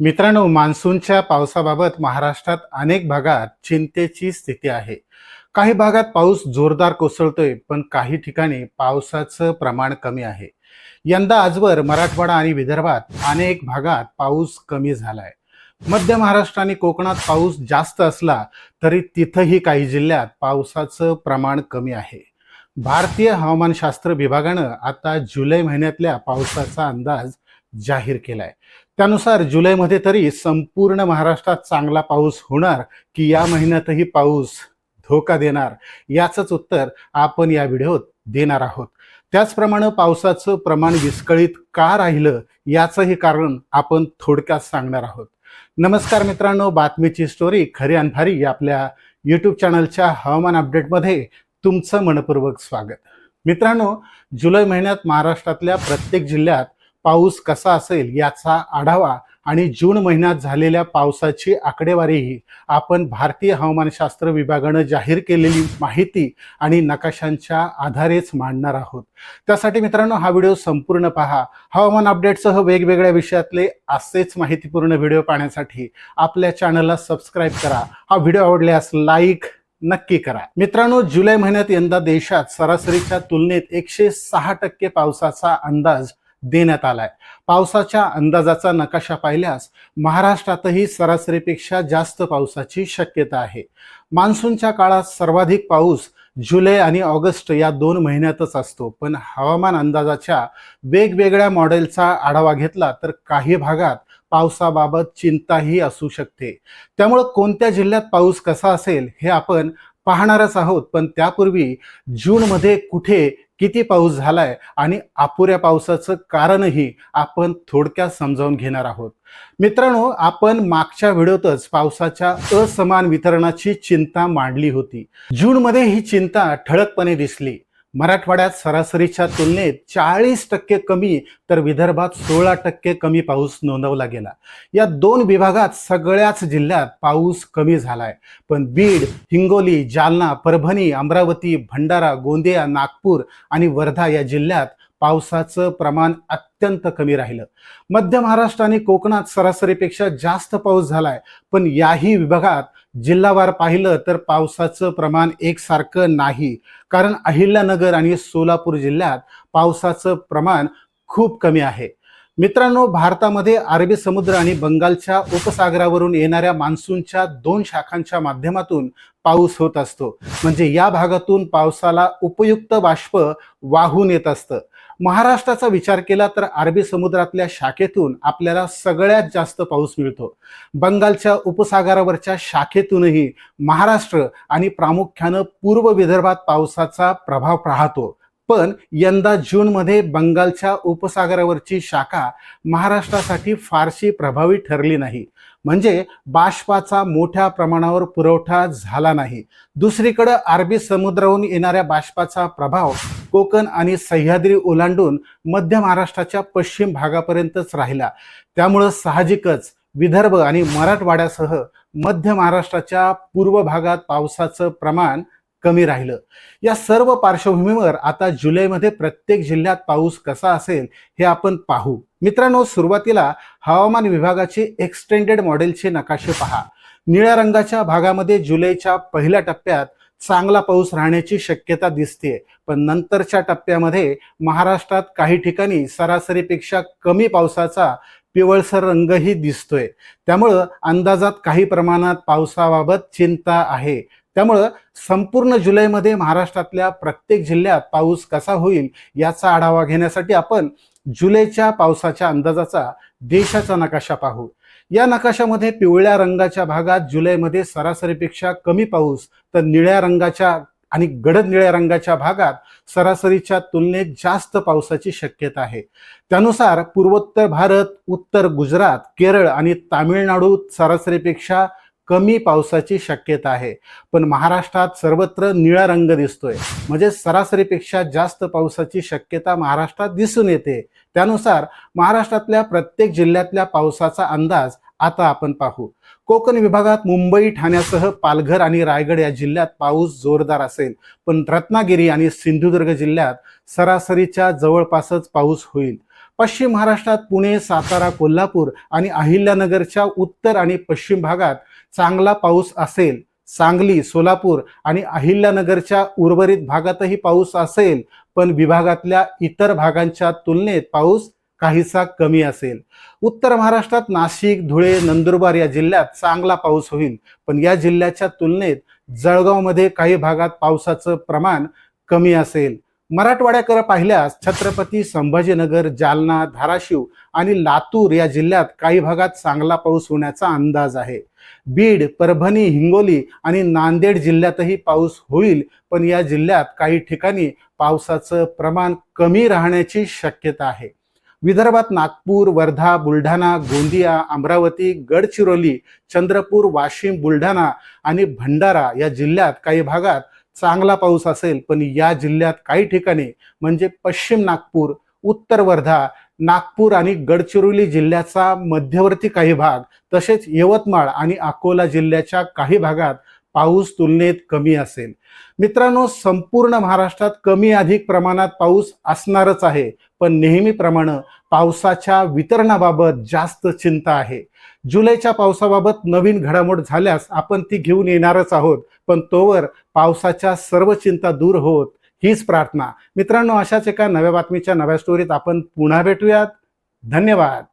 मित्रांनो मान्सूनच्या पावसाबाबत महाराष्ट्रात अनेक भागात चिंतेची स्थिती आहे. काही भागात पाऊस जोरदार कोसळतोय पण काही ठिकाणी पावसाचं प्रमाण कमी आहे. यंदा आजवर मराठवाडा आणि विदर्भात अनेक भागात पाऊस कमी झालाय. मध्य महाराष्ट्र आणि कोकणात पाऊस जास्त असला तरी तिथंही काही जिल्ह्यात पावसाचं प्रमाण कमी आहे. भारतीय हवामानशास्त्र विभागानं आता जुलै महिन्यातल्या पावसाचा अंदाज जाहीर केलाय. त्यानुसार जुलैमध्ये तरी संपूर्ण महाराष्ट्रात चांगला पाऊस होणार की या महिन्यातही पाऊस धोका देणार? याचंच उत्तर आपण या व्हिडिओत देणार आहोत. त्याचप्रमाणे पावसाचं प्रमाण विस्कळीत का राहिलं याचंही कारण आपण थोडक्यात सांगणार आहोत. नमस्कार मित्रांनो बातमीची स्टोरी खरी आणि भारी आपल्या यूट्यूब चॅनलच्या हवामान अपडेटमध्ये तुमचं मनपूर्वक स्वागत. मित्रांनो जुलै महिन्यात महाराष्ट्रातल्या प्रत्येक जिल्ह्यात पाऊस कसा असेल याचा आढावा आणि जून महिन्यात झालेल्या पावसाची आकडेवारीही आपण भारतीय हवामानशास्त्र विभागानं जाहीर केलेली माहिती आणि नकाशांच्या आधारेच मांडणार आहोत. त्यासाठी मित्रांनो हा व्हिडिओ संपूर्ण पहा. हवामान अपडेटसह वेगवेगळ्या विषयातले असेच माहितीपूर्ण व्हिडिओ पाहण्यासाठी आपल्या चॅनलला सबस्क्राईब करा. हा व्हिडिओ आवडल्यास लाईक नक्की करा. मित्रांनो जुलै महिन्यात यंदा देशात सरासरीच्या तुलनेत एकशे सहा टक्के पावसाचा अंदाज देण्यात आलाय. पावसाच्या अंदाजाचा नकाशा पाहिल्यास महाराष्ट्रातही सरासरीपेक्षा जास्त पावसाची शक्यता आहे. मान्सूनच्या काळात सर्वाधिक पाऊस जुलै आणि ऑगस्ट या दोन महिन्यातच असतो. पण हवामान अंदाजाच्या वेगवेगळ्या मॉडेलचा आढावा घेतला तर काही भागात पावसाबाबत चिंताही असू शकते. त्यामुळं कोणत्या जिल्ह्यात पाऊस कसा असेल हे आपण पाहणारच आहोत. पण त्यापूर्वी जूनमध्ये कुठे किती पाऊस झालाय आणि अपुऱ्या पावसाचं कारणही आपण थोडक्यात समजावून घेणार आहोत. मित्रांनो आपण मागच्या व्हिडिओतच पावसाच्या असमान वितरणाची चिंता मांडली होती. जूनमध्ये ही चिंता ठळकपणे दिसली. मराठवाड्यात सरासरीच्या तुलनेत चाळीस टक्के कमी तर विदर्भात सोळा टक्के कमी पाऊस नोंदवला गेला. या दोन विभागात सगळ्याच जिल्ह्यात पाऊस कमी झालाय. पण बीड हिंगोली जालना परभणी अमरावती भंडारा गोंदिया नागपूर आणि वर्धा या जिल्ह्यात पावसाचं प्रमाण अत्यंत कमी राहिलं. मध्य महाराष्ट्र आणि कोकणात सरासरीपेक्षा जास्त पाऊस झालाय. पण याही विभागात जिल्हावार पाहिलं तर पावसाचं प्रमाण एकसारखं नाही. कारण अहिल्यानगर आणि सोलापूर जिल्ह्यात पावसाचं प्रमाण खूप कमी आहे. मित्रांनो भारतामध्ये अरबी समुद्र आणि बंगालच्या उपसागरावरून येणाऱ्या मान्सूनच्या दोन शाखांच्या माध्यमातून पाऊस होत असतो. म्हणजे या भागातून पावसाला उपयुक्त बाष्प वाहून येत असतं. महाराष्ट्राचा विचार केला तर अरबी समुद्रातल्या शाखेतून आपल्याला सगळ्यात जास्त पाऊस मिळतो. बंगालच्या उपसागरावरच्या शाखेतूनही महाराष्ट्र आणि प्रामुख्यानं पूर्व विदर्भात पावसाचा प्रभाव राहतो पण यंदा जूनमध्ये बंगालच्या उपसागरावरची शाखा महाराष्ट्रासाठी फारशी प्रभावी ठरली नाही. म्हणजे बाष्पाचा मोठ्या प्रमाणावर पुरवठा झाला नाही. दुसरीकडं अरबी समुद्राहून येणाऱ्या बाष्पाचा प्रभाव कोकण आणि सह्याद्री ओलांडून मध्य महाराष्ट्राच्या पश्चिम भागापर्यंतच राहिला. त्यामुळं साहजिकच विदर्भ आणि मराठवाड्यासह मध्य महाराष्ट्राच्या पूर्व भागात पावसाचं प्रमाण कमी राहिलं. या सर्व पार्श्वभूमीवर आता जुलैमध्ये प्रत्येक जिल्ह्यात पाऊस कसा असेल हे आपण पाहू. मित्रांनो सुरुवातीला हवामान विभागाचे एक्सटेंडेड मॉडेलचे नकाशे पहा. निळ्या रंगाच्या भागामध्ये जुलैच्या पहिल्या टप्प्यात चांगला पाऊस राहण्याची शक्यता दिसते. पण नंतरच्या टप्प्यामध्ये महाराष्ट्रात काही ठिकाणी सरासरीपेक्षा कमी पावसाचा पिवळसर रंगही दिसतोय. त्यामुळं अंदाजात काही प्रमाणात पावसाबाबत चिंता आहे. त्यामुळं संपूर्ण जुलैमध्ये महाराष्ट्रातल्या प्रत्येक जिल्ह्यात पाऊस कसा होईल याचा आढावा घेण्यासाठी आपण जुलैच्या पावसाच्या अंदाजाचा देशाचा नकाशा पाहू. या नकाशामध्ये पिवळ्या रंगाच्या भागात जुलैमध्ये सरासरीपेक्षा कमी पाऊस तर निळ्या रंगाच्या आणि गडद निळ्या रंगाच्या भागात सरासरीच्या तुलनेत जास्त पावसाची शक्यता आहे. त्यानुसार पूर्वोत्तर भारत उत्तर गुजरात केरळ आणि तामिळनाडूत सरासरीपेक्षा कमी पावसाची शक्यता आहे. पण महाराष्ट्रात सर्वत्र निळा रंग दिसतोय. म्हणजे सरासरीपेक्षा जास्त पावसाची शक्यता महाराष्ट्रात दिसून येते. त्यानुसार महाराष्ट्रातल्या प्रत्येक जिल्ह्यातल्या पावसाचा अंदाज आता आपण पाहू. कोकण विभागात मुंबई ठाण्यासह पालघर आणि रायगड या जिल्ह्यात पाऊस जोरदार असेल. पण रत्नागिरी आणि सिंधुदुर्ग जिल्ह्यात सरासरीच्या जवळपासच पाऊस होईल. पश्चिम महाराष्ट्रात पुणे सातारा कोल्हापूर आणि अहिल्यानगरच्या उत्तर आणि पश्चिम भागात चांगला पाऊस असेल सांगली सोलापूर आणि अहिल्यानगरच्या उर्वरित भागातही पाऊस असेल पण विभागातल्या इतर भागांच्या तुलनेत पाऊस काहीसा कमी असेल. उत्तर महाराष्ट्रात नाशिक धुळे नंदुरबार या जिल्ह्यात चांगला पाऊस होईल पण या जिल्ह्याच्या तुलनेत जळगावमध्ये काही भागात पावसाचं प्रमाण कमी असेल. मराठवाड्याकडे पाहिल्यास छत्रपती संभाजीनगर जालना धाराशिव आणि लातूर या जिल्ह्यात काही भागात चांगला पाऊस होण्याचा अंदाज आहे. बीड परभणी हिंगोली आणि नांदेड जिल्ह्यातही पाऊस होईल पण या जिल्ह्यात काही ठिकाणी पावसाचं प्रमाण कमी राहण्याची शक्यता आहे. विदर्भात नागपूर वर्धा बुलढाणा गोंदिया अमरावती गडचिरोली चंद्रपूर वाशिम बुलढाणा आणि भंडारा या जिल्ह्यात काही भागात चांगला पाऊस असेल पण या जिल्ह्यात काही ठिकाणी म्हणजे पश्चिम नागपूर उत्तर वर्धा नागपूर आणि गडचिरोली जिल्ह्याचा मध्यवर्ती काही भाग तसेच यवतमाळ आणि अकोला जिल्ह्याच्या काही भागात पाऊस तुलनेत कमी असेल. मित्रांनो संपूर्ण महाराष्ट्रात कमी अधिक प्रमाणात पाऊस असणारच आहे पण नेहमीप्रमाणे पावसाच्या वितरणाबाबत जास्त चिंता आहे. जुलैच्या पावसाबाबत नवीन घडामोड झाल्यास आपण ती घेऊन येणारच आहोत पण तोवर पावसाच्या सर्व चिंता दूर होत हीच प्रार्थना. मित्रांनो अशाच एका नव्या बातमीच्या नव्या स्टोरीत आपण पुन्हा भेटूयात. धन्यवाद.